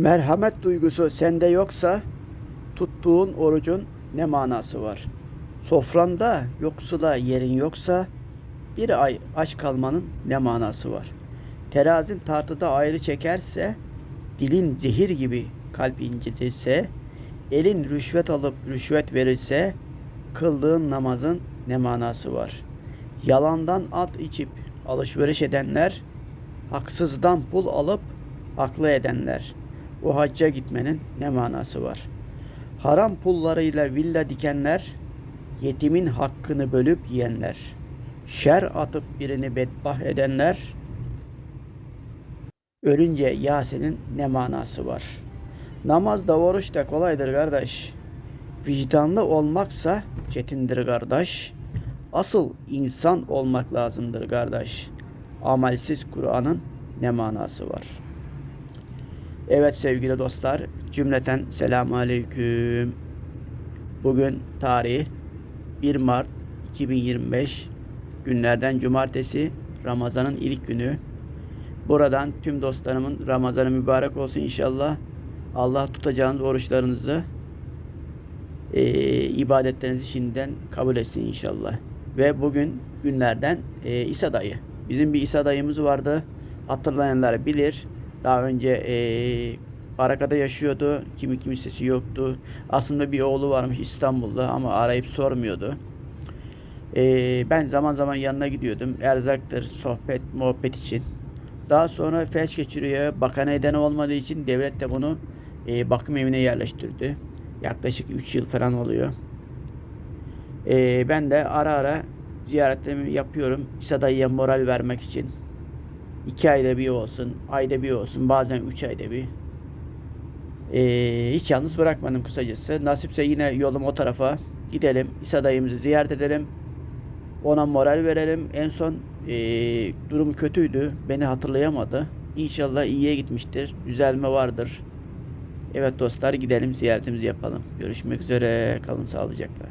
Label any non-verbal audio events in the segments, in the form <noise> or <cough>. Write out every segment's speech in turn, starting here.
Merhamet duygusu sende yoksa tuttuğun orucun ne manası var? Sofranda yoksula yerin yoksa bir ay aç kalmanın ne manası var? Terazin tartıda ayrı çekerse, dilin zehir gibi kalp incitirse, elin rüşvet alıp rüşvet verirse, kıldığın namazın ne manası var? Yalandan at içip alışveriş edenler, haksızdan pul alıp haklı edenler. O hacca gitmenin ne manası var? Haram pullarıyla villa dikenler, yetimin hakkını bölüp yiyenler, şer atıp birini bedbah edenler, ölünce Yasin'in ne manası var? Namaz da oruç da kolaydır kardeş. Vicdanlı olmaksa çetindir kardeş. Asıl insan olmak lazımdır kardeş. Amelsiz Kur'an'ın ne manası var? Evet sevgili dostlar, cümleten selamun aleyküm. Bugün tarih 1 Mart 2025 günlerden cumartesi Ramazan'ın ilk günü. Buradan tüm dostlarımın Ramazanı mübarek olsun inşallah. Allah tutacağınız oruçlarınızı, e, ibadetlerinizi şimdiden kabul etsin inşallah. Ve bugün günlerden e, İsa dayı. Bizim bir İsa dayımız vardı. Hatırlayanlar bilir. Daha önce e, Baraka'da yaşıyordu. Kimi kimsesi yoktu. Aslında bir oğlu varmış İstanbul'da ama arayıp sormuyordu. E, ben zaman zaman yanına gidiyordum. Erzaktır, sohbet, muhabbet için. Daha sonra felç geçiriyor. Bakan nedeni olmadığı için devlet de bunu e, bakım evine yerleştirdi. Yaklaşık 3 yıl falan oluyor. E, ben de ara ara ziyaretlerimi yapıyorum. İsa dayıya moral vermek için. İki ayda bir olsun, ayda bir olsun, bazen üç ayda bir. Ee, hiç yalnız bırakmadım kısacası. Nasipse yine yolum o tarafa gidelim. İsa dayımızı ziyaret edelim. Ona moral verelim. En son ee, durum kötüydü. Beni hatırlayamadı. İnşallah iyiye gitmiştir. Düzelme vardır. Evet dostlar gidelim ziyaretimizi yapalım. Görüşmek üzere. Kalın sağlıcakla.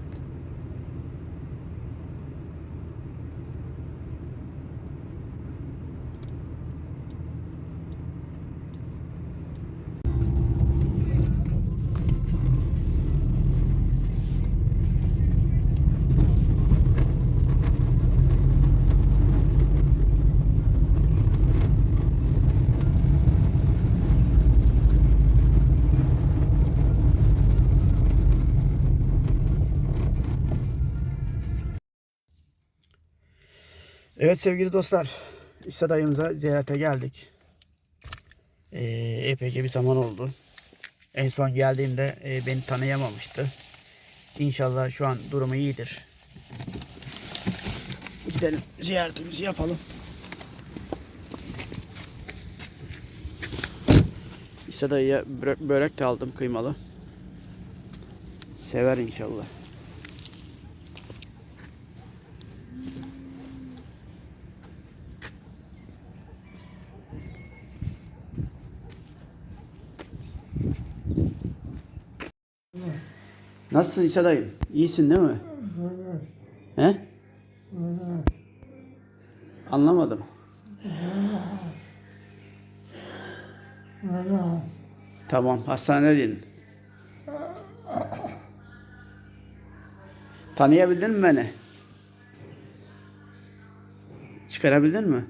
Evet sevgili dostlar, İsa dayımıza ziyarete geldik. Ee, epeyce bir zaman oldu. En son geldiğimde e, beni tanıyamamıştı. İnşallah şu an durumu iyidir. Gidelim ziyaretimizi yapalım. İsa dayıya börek, de aldım kıymalı. Sever inşallah. Nasılsın İsa dayım? İyisin değil mi? He? Anlamadım. Tamam, hastanedeydin. Tanıyabildin mi beni? Çıkarabildin mi?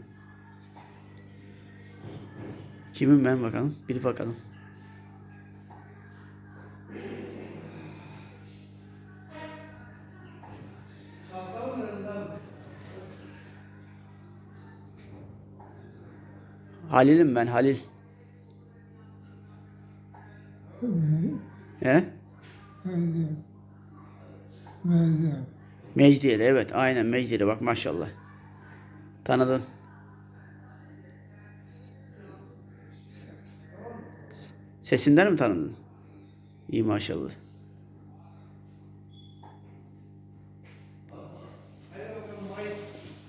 Kimim ben bakalım? Bir bakalım. Halil'im ben Halil. He? Mecdiyeli evet aynen Mecdiyeli bak maşallah. Tanıdın. Sesinden mi tanıdın? İyi maşallah.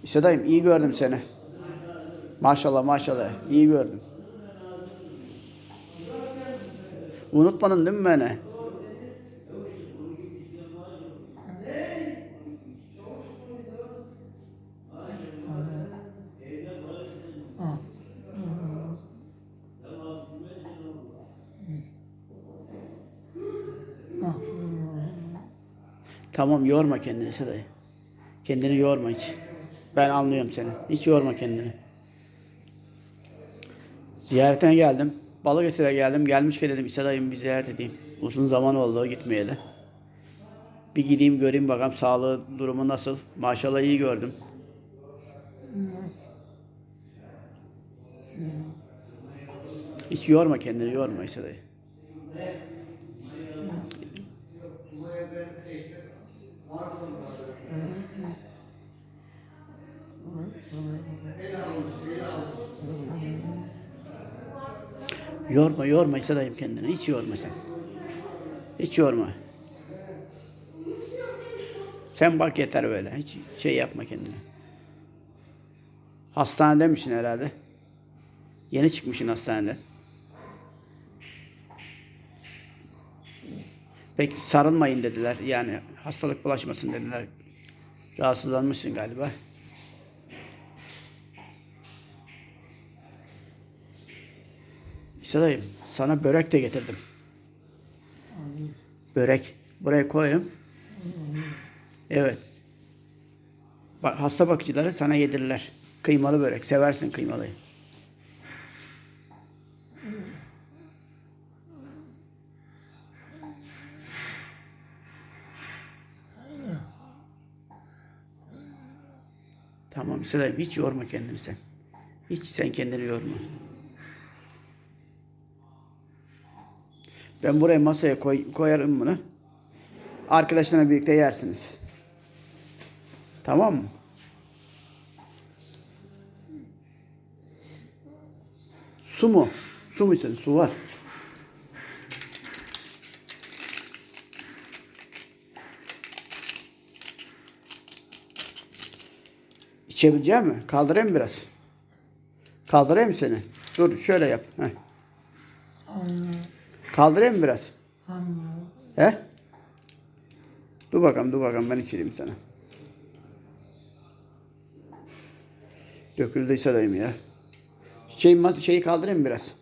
İşte dayım iyi gördüm seni. Maşallah maşallah iyi gördüm. Unutmadın değil mi beni? Tamam yorma kendini Seda'yı. Kendini yorma hiç. Ben anlıyorum seni. Hiç yorma kendini. Ziyaretine geldim. Balıkesir'e geldim. Gelmişken dedim İsada'yı bir ziyaret edeyim. Uzun zaman oldu gitmeyeli. Bir gideyim göreyim bakalım sağlığı durumu nasıl. Maşallah iyi gördüm. Hiç yorma kendini yorma İsada'yı. Yorma yorma İsada'yım kendini. Hiç yorma sen. Hiç yorma. Sen bak yeter böyle. Hiç şey yapma kendine. Hastanede misin herhalde? Yeni çıkmışsın hastaneden. Peki sarılmayın dediler. Yani hastalık bulaşmasın dediler. Rahatsızlanmışsın galiba. İsadayım sana börek de getirdim. Börek. Buraya koyayım. Evet. Bak, hasta bakıcıları sana yedirirler. Kıymalı börek. Seversin kıymalıyı. Tamam İsadayım hiç yorma kendini sen. Hiç sen kendini yorma. Ben buraya masaya koy, koyarım bunu. Arkadaşlarla birlikte yersiniz. Tamam mı? Su mu? Su mu istedin? Su var. İçebilecek mi? Kaldırayım biraz? Kaldırayım seni? Dur şöyle yap. Heh. Kaldırayım mı biraz? He? Dur bakalım, dur bakalım ben içireyim sana. Döküldüyse dayım ya. Şey, şeyi kaldırayım mı biraz?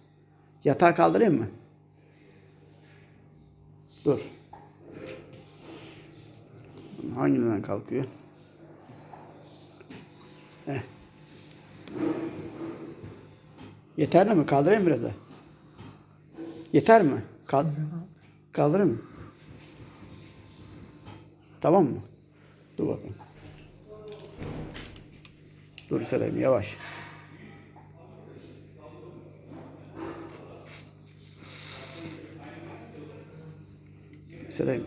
Yatağı kaldırayım mı? Dur. Hangisinden kalkıyor? Heh. Yeterli mi? Kaldırayım biraz daha. Yeter mi? Kal Kaldırayım mı? Tamam mı? Dur bakalım. Dur Selim yavaş. Selim.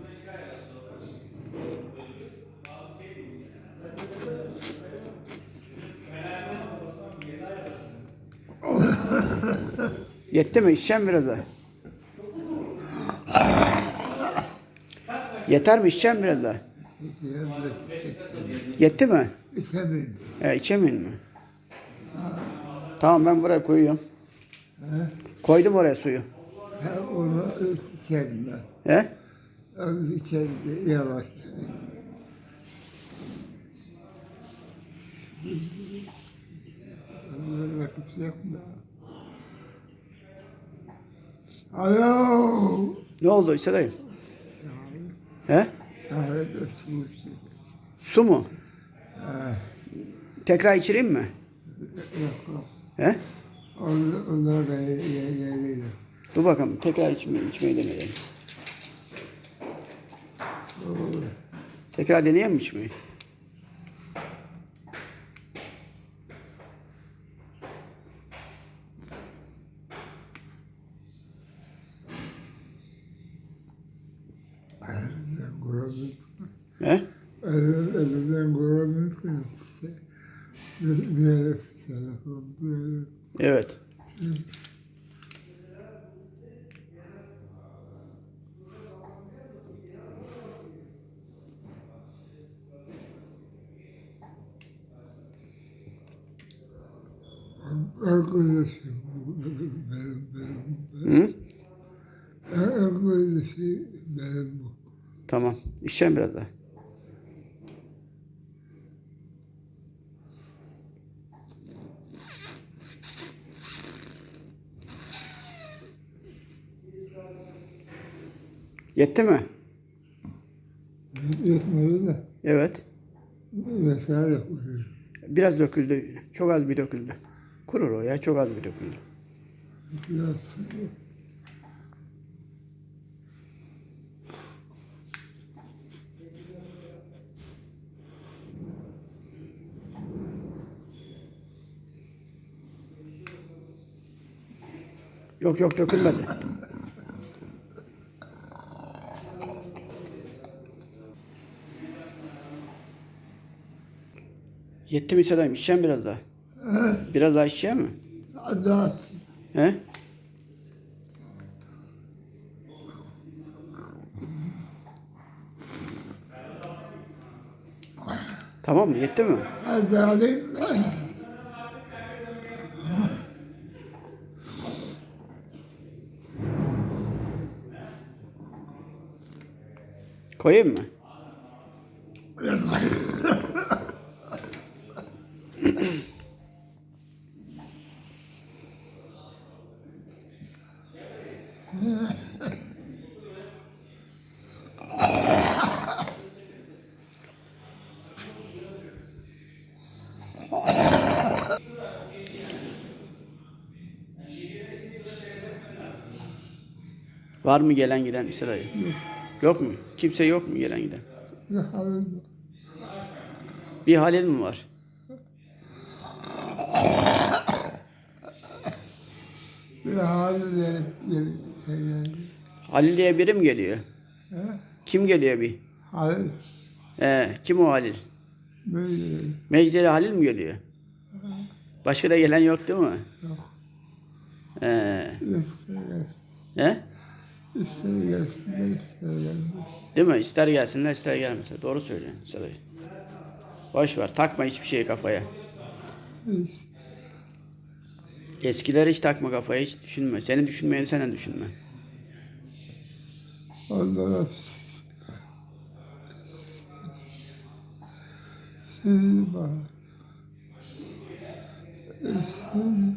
Yetti mi? İçeceğim biraz daha. Yeter mi? İçeceğim biraz daha. Yetti mi? İçemedim. E, içemiyor mu? Tamam ben buraya koyuyorum. Koydum oraya suyu. Ben onu içerim ben. He? Onu içerim de yavaş. Kimse yok mu? Alo. Ne oldu İsadayım? He? Çare de sunmuş. Su mu? Ha, Tekrar içireyim mi? Yok yok. He? Onlar, onlar da geliyor. Dur bakalım tekrar içmeyi, içmeyi deneyelim. Tekrar deneyelim mi içmeyi? Elinden görebilir. He? Elinden, elinden görebilir ki işte. Bir, bir yere telefon, bir yere Evet. Arkadaşım benim, benim, benim. Hı? Arkadaşım benim bu. Tamam. İçeceğim biraz daha. Yetti mi? Yetmedi de Evet. vesaire yapıyor. Biraz döküldü. Çok az bir döküldü. Kurur o ya. Çok az bir döküldü. Biraz Yok yok dökülmedi. <laughs> Yetti mi Sedayım? İçeceğim biraz daha. Biraz daha içeceğim mi? daha He? Tamam mı? Yetti mi? hadi alayım. Koyayım mı? Var mı gelen giden İsrail? Yok mu? Kimse yok mu gelen giden? Bir Halil mi var? Bir gelip. Halil diye biri mi geliyor? He? Kim geliyor bir? Halil Ee, kim o Halil? Mecdeli Halil mi geliyor? Başka da gelen yok değil mi? yok. Ee, he? İster gelsin de ister gelmesin. Değil mi? İster gelsinler ister gelmesinler. Doğru söylüyorsun Saday. Boş ver. Takma hiçbir şeyi kafaya. Hiç Eskileri hiç takma kafaya. Hiç düşünme. Seni düşünmeyeni sen de düşünme. onlara sizi bana sizi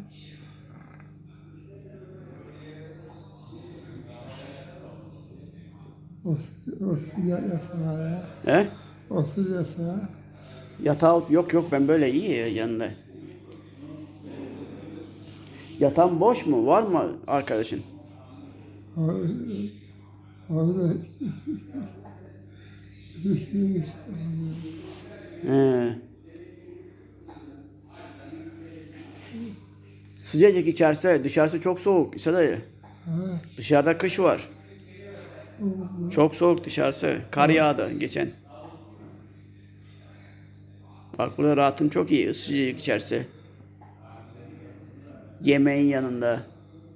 o o sıcak yatağa He? o sıcak yatağa Yatağı yok yok ben böyle iyi ya yanında. Yatan boş mu? Var mı arkadaşın? orada He. Sıcacık içerisi, dışarısı çok soğuk İsa dayı. Dışarıda kış var. Çok soğuk dışarısı. Kar yağdı geçen. Bak burada rahatın çok iyi. Sıcacık içerisi. Yemeğin yanında.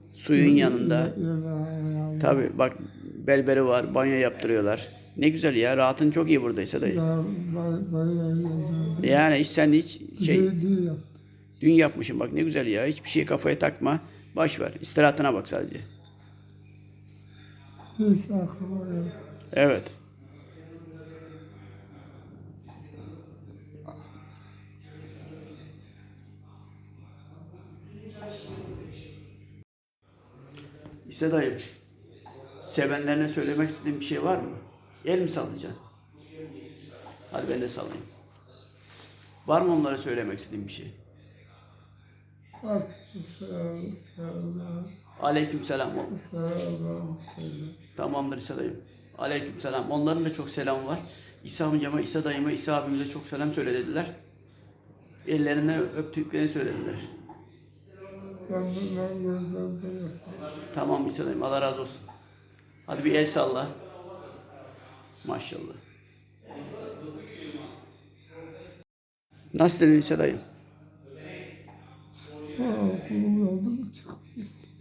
Suyun yanında. Tabi bak belberi var. Banyo yaptırıyorlar. Ne güzel ya. Rahatın çok iyi buradaysa dayı. Yani hiç sen hiç şey dün yapmışım bak ne güzel ya. Hiçbir şey kafaya takma. Baş ver. İstirahatına bak sadece. Hiç aklıma yok. Evet. İşte dayı, sevenlerine söylemek istediğin bir şey var mı? El mi sallayacaksın? Hadi ben de sallayayım. Var mı onlara söylemek istediğin bir şey? Sağ ol, Aleyküm selam. Sağ sağ. Tamamdır İsa dayım. Aleyküm selam. Onların da çok selam var. İsa amcama, İsa dayıma, İsa abimize çok selam söyle dediler. Ellerine öptüklerini söylediler. Tamam İsa dayım. Allah razı olsun. Hadi bir el salla. Maşallah. Nasıl dedin İsa dayım? Soğuk uğradım çık.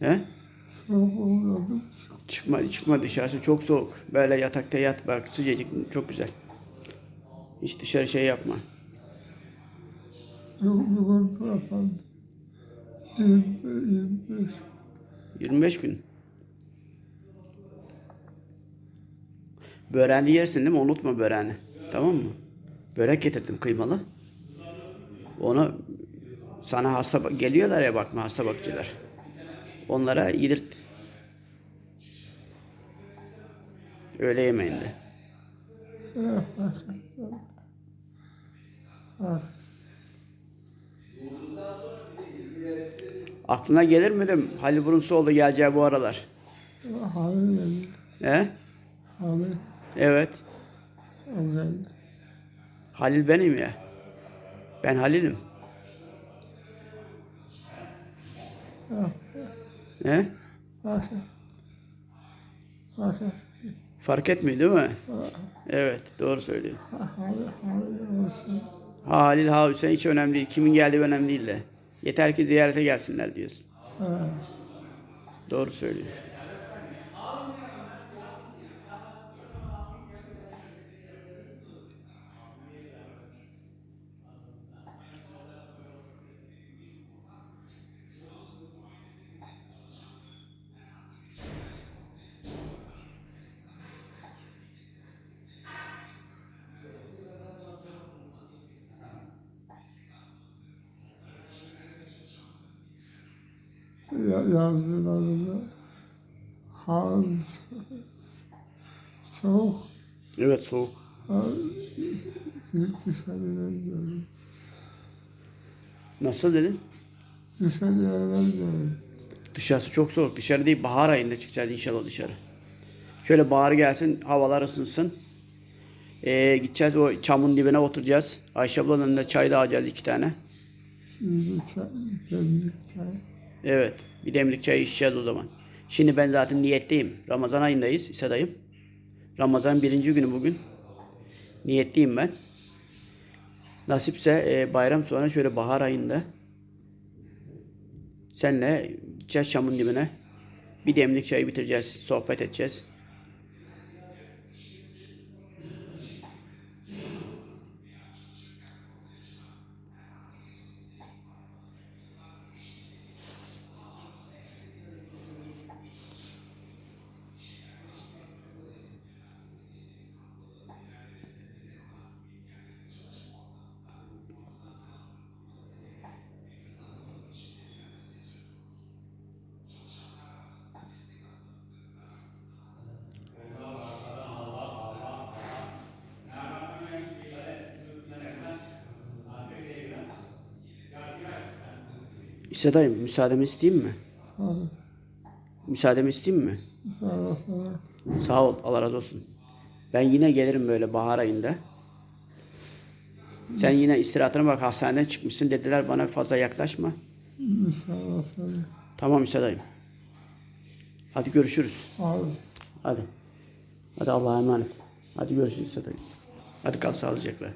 He? Soğuk uğradım çık. Çıkma, çıkma dışarısı çok soğuk. Böyle yatakta yat bak sıcacık çok güzel. Hiç dışarı şey yapma. Bugün kapandı. 20, 25 25 gün. Böreğini yersin değil mi? Unutma böreğini. Tamam mı? Börek getirdim kıymalı. Onu sana hasta geliyorlar ya bakma hasta bakıcılar. Onlara yedirt. Öğle yemeğinde. Yok. Bak, Aklına gelir mi de Halil Burunsoğlu geleceği bu aralar? Halil geldi. He? Halil Evet. geldi. Halil benim ya. Ben Halil'im. Yok He? başka. Başka. Fark etmiyor değil mi? Evet, doğru söylüyor. Halil, ha Hüseyin hiç önemli değil. Kimin geldiği önemli değil de. Yeter ki ziyarete gelsinler diyorsun. Doğru söylüyor. Ya- Yazdılarında hava soğuk. Evet soğuk. Dışarıdan diyorum. Nasıl dedin? Dışarıdan diyorum. Dışarısı çok soğuk. Dışarı değil bahar ayında çıkacağız inşallah dışarı. Şöyle bahar gelsin havalar ısınsın. Ee, gideceğiz o çamın dibine oturacağız. Ayşe ablanın önünde çay da alacağız iki tane. Şimdi çay, demlik çay. Evet bir demlik çay içeceğiz o zaman. Şimdi ben zaten niyetteyim. Ramazan ayındayız İsa dayım. Ramazan birinci günü bugün. Niyetliyim ben. Nasipse e, bayram sonra şöyle bahar ayında senle gideceğiz çamın dibine. Bir demlik çayı bitireceğiz. Sohbet edeceğiz. İsa dayım müsaademi isteyeyim mi? Sonra, Müsaademi isteyeyim mi? sonra, sonra. Sağ ol. Allah razı olsun. Ben yine gelirim böyle bahar ayında. Sen yine istirahatına bak hastaneden çıkmışsın dediler bana fazla yaklaşma. İnşallah sonra. Tamam İsa dayım. Hadi görüşürüz. Abi. Hadi. Hadi Allah'a emanet. Hadi görüşürüz İsa dayım. Hadi kal sağlıcakla.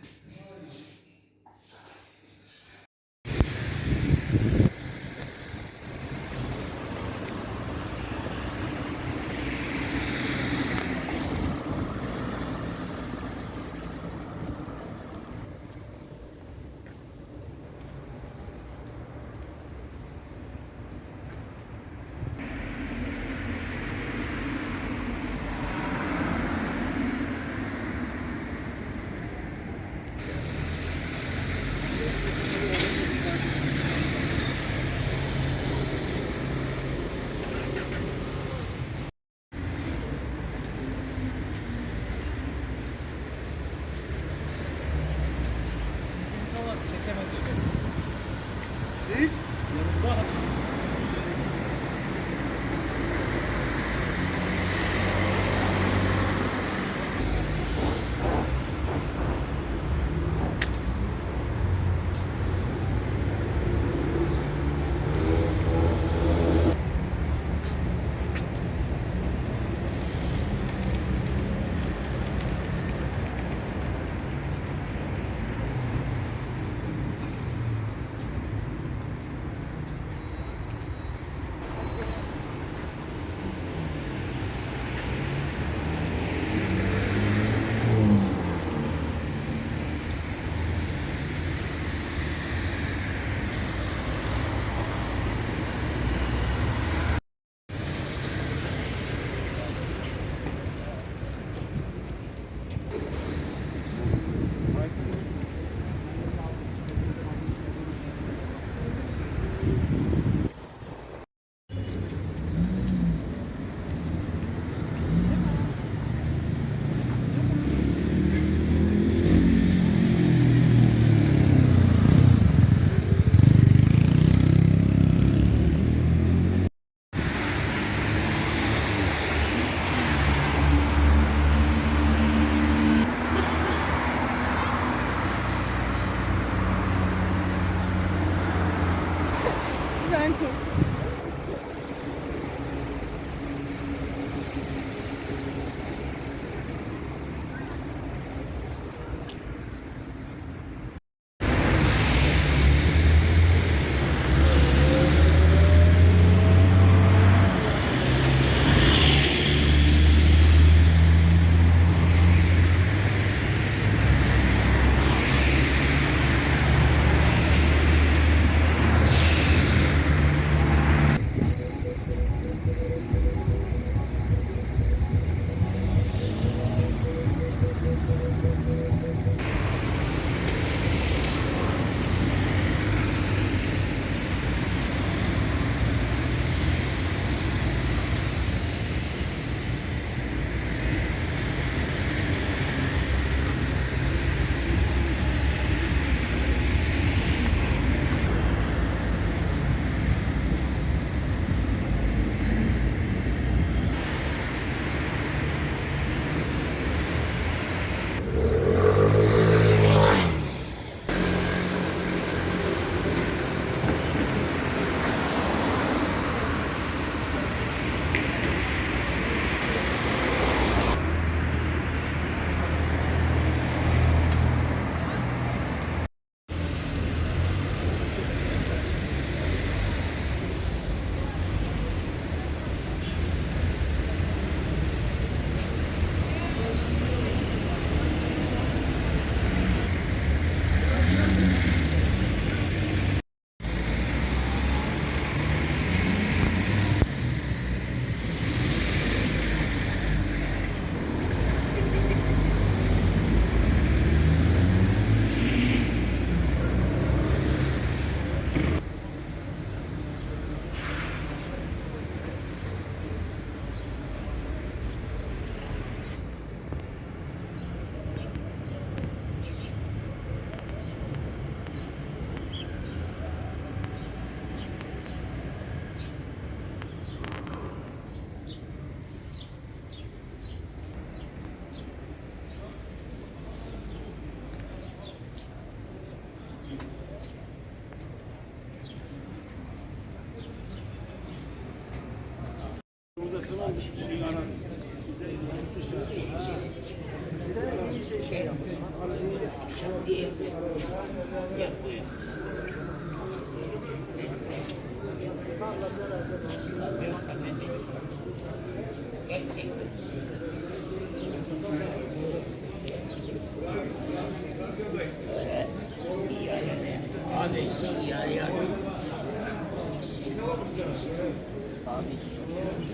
Nerede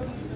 Thank you.